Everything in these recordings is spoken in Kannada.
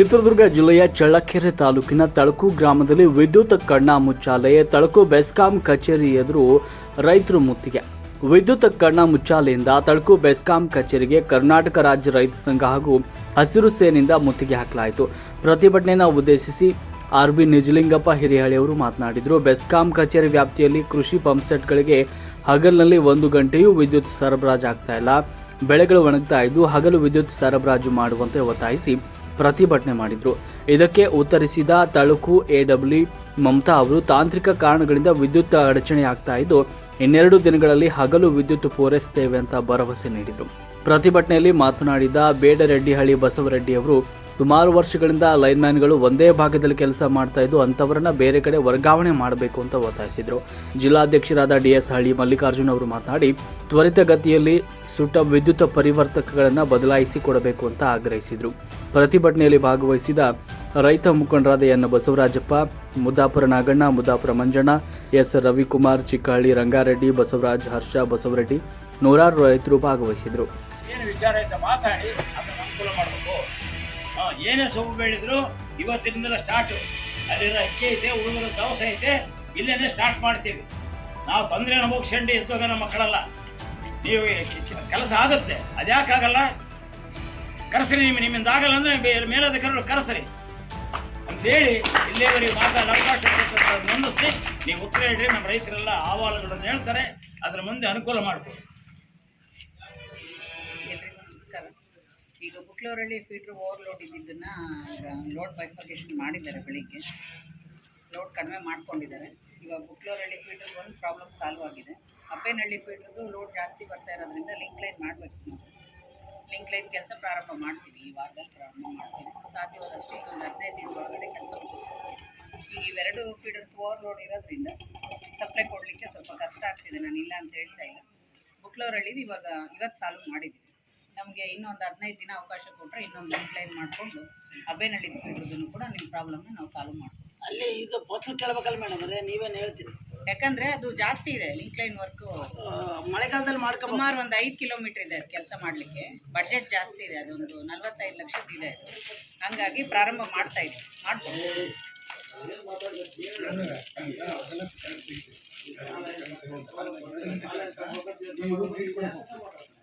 ಚಿತ್ರದುರ್ಗ ಜಿಲ್ಲೆಯ ಚಳ್ಳಕೆರೆ ತಾಲೂಕಿನ ತಳಕು ಗ್ರಾಮದಲ್ಲಿ ವಿದ್ಯುತ್ ಕಣ್ಣ ಮುಚ್ಚಾಲಯ ತಳಕು ಬೆಸ್ಕಾಂ ಕಚೇರಿ ಎದುರು ರೈತರು ಮುತ್ತಿಗೆ. ವಿದ್ಯುತ್ ಕಣ್ಣಾ ಮುಚ್ಚಾಲೆಯಿಂದ ತಳಕು ಬೆಸ್ಕಾಂ ಕಚೇರಿಗೆ ಕರ್ನಾಟಕ ರಾಜ್ಯ ರೈತ ಸಂಘ ಹಾಗೂ ಹಸಿರು ಸೇನೆಯಿಂದ ಮುತ್ತಿಗೆ ಹಾಕಲಾಯಿತು. ಪ್ರತಿಭಟನೆಯನ್ನು ಉದ್ದೇಶಿಸಿ ಆರ್ ಬಿ ನಿಜಲಿಂಗಪ್ಪ ಹಿರಿಹಳ್ಳಿಯವರು ಮಾತನಾಡಿದರು. ಬೆಸ್ಕಾಂ ಕಚೇರಿ ವ್ಯಾಪ್ತಿಯಲ್ಲಿ ಕೃಷಿ ಪಂಪ್ಸೆಟ್ಗಳಿಗೆ ಹಗಲಿನಲ್ಲಿ ಒಂದು ಗಂಟೆಯೂ ವಿದ್ಯುತ್ ಸರಬರಾಜು ಆಗ್ತಾ ಇಲ್ಲ. ಬೆಳೆಗಳು ಒಣಗ್ತಾ ಇದ್ದು ಹಗಲು ವಿದ್ಯುತ್ ಸರಬರಾಜು ಮಾಡುವಂತೆ ಒತ್ತಾಯಿಸಿ. ಪ್ರತಿಭಟನೆ ಮಾಡಿದ್ರು. ಇದಕ್ಕೆ ಉತ್ತರಿಸಿದ ತಳುಕು ಎಡಬ್ಲ್ಯೂ ಮಮತಾ ಅವರು, ತಾಂತ್ರಿಕ ಕಾರಣಗಳಿಂದ ವಿದ್ಯುತ್ ಅಡಚಣೆ ಆಗ್ತಾ ಇದ್ದು, ಇನ್ನೆರಡು ದಿನಗಳಲ್ಲಿ ಹಗಲು ವಿದ್ಯುತ್ ಪೂರೈಸುತ್ತೇವೆ ಅಂತ ಭರವಸೆ ನೀಡಿದರು. ಪ್ರತಿಭಟನೆಯಲ್ಲಿ ಮಾತನಾಡಿದ ಬೇಡರೆಡ್ಡಿಹಳ್ಳಿ ಬಸವರೆಡ್ಡಿ ಅವರು ಸುಮಾರು ವರ್ಷಗಳಿಂದ ಲೈನ್ ಮ್ಯಾನ್ಗಳು ಒಂದೇ ಭಾಗದಲ್ಲಿ ಕೆಲಸ ಮಾಡ್ತಾ ಇದ್ದು ಅಂತವರನ್ನ ಬೇರೆ ಕಡೆ ವರ್ಗಾವಣೆ ಮಾಡಬೇಕು ಅಂತ ಒತ್ತಾಯಿಸಿದರು. ಜಿಲ್ಲಾಧ್ಯಕ್ಷರಾದ ಡಿ ಎಸ್ ಹಳ್ಳಿ ಮಲ್ಲಿಕಾರ್ಜುನ್ ಅವರು ಮಾತನಾಡಿ, ತ್ವರಿತಗತಿಯಲ್ಲಿ ಸುಟ್ಟ ವಿದ್ಯುತ್ ಪರಿವರ್ತಕಗಳನ್ನು ಬದಲಾಯಿಸಿ ಕೊಡಬೇಕು ಅಂತ ಆಗ್ರಹಿಸಿದರು. ಪ್ರತಿಭಟನೆಯಲ್ಲಿ ಭಾಗವಹಿಸಿದ ರೈತ ಮುಖಂಡರಾದ ಎನ್ ಬಸವರಾಜಪ್ಪ, ಮುದ್ದಾಪುರ ನಾಗಣ್ಣ, ಮುದ್ದಾಪುರ ಮಂಜಣ್ಣ, ಎಸ್ ರವಿಕುಮಾರ್, ಚಿಕ್ಕಹಳ್ಳಿ ರಂಗಾರೆಡ್ಡಿ, ಬಸವರಾಜ್ ಹರ್ಷ, ಬಸವರೆಡ್ಡಿ ನೂರಾರು ರೈತರು ಭಾಗವಹಿಸಿದರು. ಏನು ಸೊಪ್ಪು ಬೆಳೆದ್ರು ಇವತ್ತಿನಿಂದಲೇ ಸ್ಟಾರ್ಟು ಅಲ್ಲಿರೋ ಅಕ್ಕಿ ಐತೆ ಉಳಿದಿರೋ ದವಸ ಐತೆ, ಇಲ್ಲೇನೆ ಸ್ಟಾರ್ಟ್ ಮಾಡ್ತೀವಿ. ನಾವು ತೊಂದರೆ ಅನುಭವಿಸ್ಕೊಂಡು ಇರ್ತೋಗ ನಮ್ಮ ಮಕ್ಕಳಲ್ಲ. ನೀವು ಕೆಲಸ ಆಗುತ್ತೆ. ಅದ್ಯಾಕಾಗಲ್ಲ ಕರೆಸ್ರಿ ನಿಮ್ಮ ನಿಮ್ಮಿಂದ ಆಗಲ್ಲ ಅಂದ್ರೆ ಮೇಲಾಧಿಕಾರಿಗಳು ಕರೆಸ್ರಿ. ಅಂತೇಳಿ ಇಲ್ಲಿಯವರೆಗೆ ಮಾತಾ ಅವಕಾಶ ಹೊಂದಿಸಿ ನೀವು ಉತ್ತರ ಹೇಳ್ರಿ, ನಮ್ಮ ರೈತರೆಲ್ಲ ಅಹವಾಲುಗಳನ್ನು ಹೇಳ್ತಾರೆ. ಅದರ ಮುಂದೆ ಅನುಕೂಲ ಮಾಡ್ತೀವಿ ಈಗ ಬುಕ್ಲೋರಲ್ಲಿ ಫೀಟ್ರ್ ಓವರ್ಲೋಡ್ ಇದ್ದಿದ್ದನ್ನು ಲೋಡ್ ಬೈಫರ್ಕೇಷನ್ ಮಾಡಿದ್ದಾರೆ ಬೆಳಿಗ್ಗೆ. ಲೋಡ್ ಕಡಿಮೆ ಮಾಡ್ಕೊಂಡಿದ್ದಾರೆ. ಇವಾಗ ಬುಕ್ಲೋರಳ್ಳಿ ಫೀಟ್ರ್ ಒಂದು ಪ್ರಾಬ್ಲಮ್ ಸಾಲ್ವ್ ಆಗಿದೆ. ಅಪ್ಪೇನಹಳ್ಳಿ ಫೀಟ್ರದ್ದು ಲೋಡ್ ಜಾಸ್ತಿ ಬರ್ತಾ ಇರೋದ್ರಿಂದ ಲಿಂಕ್ ಲೈನ್ ಮಾಡಬೇಕು ನಾವು. ಲಿಂಕ್ ಲೈನ್ ಕೆಲಸ ಪ್ರಾರಂಭ ಮಾಡ್ತೀವಿ, ಈ ವಾರದಲ್ಲಿ ಪ್ರಾರಂಭ ಮಾಡ್ತೀವಿ. ಸಾಧ್ಯವಾದಷ್ಟು ಒಂದು ಹದಿನೈದು ದಿನದ ಒಳಗಡೆ ಕೆಲಸ ಈಗ ಇವೆರಡು ಫೀಡರ್ಸ್ ಓವರ್ಲೋಡ್ ಇರೋದ್ರಿಂದ ಸಪ್ಲೈ ಕೊಡಲಿಕ್ಕೆ ಸ್ವಲ್ಪ ಕಷ್ಟ ಆಗ್ತಿದೆ ನಾನು ಇಲ್ಲ ಅಂತ ಹೇಳ್ತಾ ಇಲ್ಲ. ಬುಕ್ಲೋರಲ್ಲಿ ಇವಾಗ ಇವತ್ತು ಸಾಲ್ವ್ ಮಾಡಿದ್ದೀವಿ. ನಮಗೆ ಇನ್ನೊಂದು ಹದಿನೈದು ದಿನ ಅವಕಾಶ ಕೊಟ್ಟರೆ ಇನ್ನೊಂದು ಕಂಪ್ಲೇಂಟ್ ಮಾಡಿಕೊಂಡು ಅಬೇನಹಳ್ಳಿ ಫೀಡ್ರದನ್ನು ಕೂಡ ನಿಮ್ಮ ಪ್ರಾಬ್ಲಮ್ನ ನಾವು ಸಾಲ್ವ್ ಮಾಡ್ತೀವಿ. ಅಲ್ಲಿ ಇದು ಫಸಲು ಕೇಳಬೇಕಲ್ಲ ಮೇಡಮ್ ಅದೇ ನೀವೇನು ಹೇಳ್ತೀರಿ? ಯಾಕಂದರೆ ಅದು ಜಾಸ್ತಿ ಇದೆ ಲಿಂಕ್ ಲೈನ್ ವರ್ಕು ಮಳೆಗಾಲದಲ್ಲಿ ಮಾಡಿ ಸುಮಾರು ಒಂದು ಐದು ಕಿಲೋಮೀಟರ್ ಇದೆ ಕೆಲಸ ಮಾಡಲಿಕ್ಕೆ. ಬಜೆಟ್ ಜಾಸ್ತಿ ಇದೆ ಅದೊಂದು ನಲ್ವತ್ತೈದು ಲಕ್ಷದ ಇದೆ ಹಂಗಾಗಿ ಪ್ರಾರಂಭ ಮಾಡ್ತಾ ಇದ್ದೀವಿ ಮಾಡ್ಬೋದು.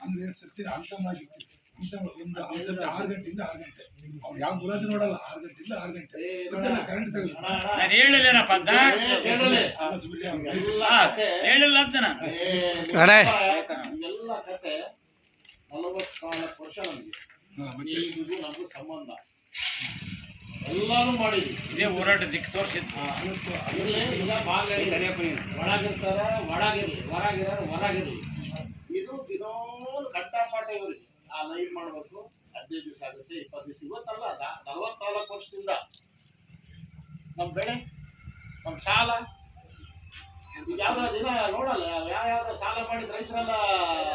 ಅಂದ್ರೆ ಸತ್ಯ ಅಂತಮಾಗಿತ್ತು ಅಂತ ಒಂದು ಅವಸರ ಆರು ಗಂಟೆಯಿಂದ ಆರು ಗಂಟೆ. ಅವ್ರು ಯಾವ ಗುಲಾಜಿ ನೋಡಲ್ಲ ಆರು ಗಂಟೆಯಿಂದ ಆರು ಗಂಟೆ. ಕರೆಂಟ್ ನಾನು ಹೇಳಿಲ್ಲೇನಪ್ಪ ಅಂತ? ಹೇಳಿಲ್ಲ ಅಂತ ನಾನು. ಎಲ್ಲ ಕತೆ ನಲವತ್ನಾಲ್ಕು ವರ್ಷ ನಮಗೆ. ಈಗಿಗೂ ನಮಗೂ ಸಂಬಂಧ. ಎಲ್ಲಾನು ಮಾಡಿದ್ವಿ. ಇದೇ ಹೋರಾಟ ದಿಕ್ಕು ತೋರಿಸಿದ್ದು. ಅದರಲ್ಲೇ ಈಗ ಬಾಗಿಲು ಒಳಗಿರ್ತಾರ ಒಳಗಿರ್ಲಿ ಹೊರಗಿರೋರು ಹೊರಗಿರ್ಲಿ. ಇವ್ರಿಗೆ ಆ ಲೈನ್ ಮಾಡಬೇಕು. ಹದಿನೈದು ದಿವಸ ಆಗುತ್ತೆ ಇಪ್ಪತ್ತು ದಿವಸ. ಇವತ್ತಲ್ಲ ನಲವತ್ನಾಲ್ಕು ವರ್ಷದಿಂದ ನಮ್ಮ ಬೆಳೆ ನಮ್ಮ ಸಾಲ. ಯಾವ ದಿನ ನೋಡಲ್ಲ ಯಾವ ಯಾವ ಸಾಲ ಮಾಡಿದ ರೈತರೆಲ್ಲ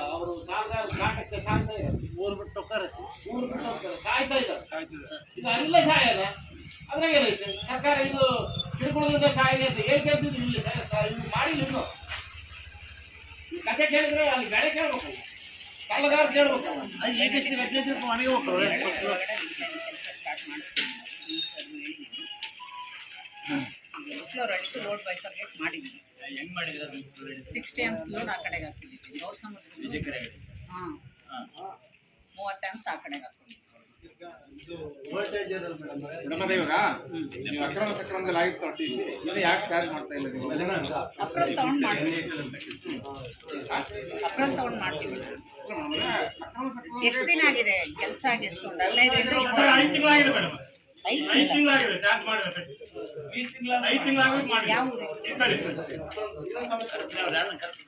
ಅವರು ಸಾಲ ನಾಟಕಕ್ಕೆ ಸಾಯ್ತಾ ಇದ್ದಾರೆ. ಮೂರು ಬಿಟ್ಟು ಹೋಗ್ತಾರೆ. ಮೂರು ಬಿಟ್ಟು ಹೋಗ್ತಾರೆ. ಸಾಯ್ತಾ ಇದ್ದಾರೆ. ಇದು ಅಲ್ಲ ಸಾಯಲ್ಲ. ಅದ್ರಾಗ ಏನೈತೆ ಸರ್ಕಾರ ಇದು ತಿಳ್ಕೊಳ್ಳೋದ್ರಿಂದ ಸಾಯಿದೆ ಅಂತ ಏನು ಕೇಳ್ತಿದ್ರು ಇಲ್ಲಿ. ಸರ್ ಸ- ಇದು ಮಾಡಿಲ್ಲ ಇನ್ನು. ಈ ಕತೆ ಕೇಳಿದ್ರೆ ಅಲ್ಲಿ ಬೆಳೆ ಕೇಳ್ಬೇಕು. ಸಾಲಗಾರ ಕೇಳ್ಬೇಕು ಮಾಡಿದ್ದೀವಿ ಹೆಂಗ್ ಮಾಡಿದ್ರ ಲೋಡ್ ಆ ಕಡೆಗೆ ಹಾಕಿದ್ದೀವಿ ಗೌರ್ ಸಮುದ್ರ ಹಾಂ. ಮೂವತ್ತು ಟೈಮ್ಸ್ ಆ ಕಡೆಗೆ ಹಾಕೊಂಡಿದ್ದೀವಿ ಮೇಡಮ್ ಇವಾಗ ನೀವು ಅಕ್ರಮ ಸಕ್ರಮದಲ್ಲಿ ಆಗಿತ್ತು ಟಿ ಸಿ. ಇದನ್ನ ಯಾಕೆ ಚಾರ್ಜ್ ಮಾಡ್ತಾ ಇಲ್ಲ ನೀವು? ಅಪ್ರೂವ್ ತೊಗೊಂಡು ಮಾಡ್ತೀವಿ. ಎಷ್ಟು ದಿನ ಆಗಿದೆ? ಕೆಲಸ ಆಗಿ ಎಷ್ಟು ಒಂದು ಹದಿನೈದರಿಂದ ಐದು ತಿಂಗಳಾಗಿದೆ ಮೇಡಮ್. ಐದು ತಿಂಗಳಾಗಿದೆ ಚಾರ್ಜ್ ಮಾಡಬೇಕು ಐದು ತಿಂಗಳ ಐದು ತಿಂಗಳಾಗಿ ಮಾಡಿ ಯಾವ ಊರು? ಕರ್ಸಿ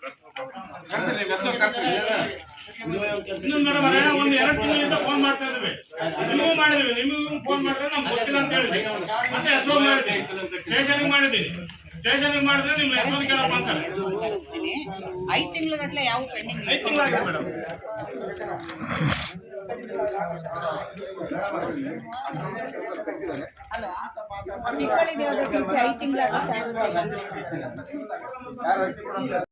ಕರ್ಸಿ ಒಂದು ಎರಡು ತಿಂಗಳಿಂದ ಫೋನ್ ಮಾಡ್ತಾ ಇದ್ದೀವಿ. ನಿಮಗೂ ಮಾಡಿದ್ವಿ ನಿಮಗೂ ಫೋನ್ ಮಾಡಿದ್ರೆ ನಮ್ಗೆ ಗೊತ್ತಿಲ್ಲ ಅಂತ ಹೇಳಿದ್ವಿ ಮತ್ತೆ ಹೆಸರು ಮಾಡಿದ್ವಿ ಸ್ಟೇಷನ್ಗೆ ಸ್ಟೇಷನ್ಗೆ ಮಾಡಿದ್ರೆ ನಿಮ್ಮ ಹೆಸರು ಕೇಳಪ್ಪ ಅಂತಾರೆ ಕಳಿಸ್ತೀನಿ ಐದು ತಿಂಗಳ ಗಟ್ಟಲೆ ಯಾವ ಪೆಂಡಿಂಗ್ ಐದು ತಿಂಗಳಾಗಿದೆ ಮೇಡಮ್. ಐದು ತಿಂಗಳ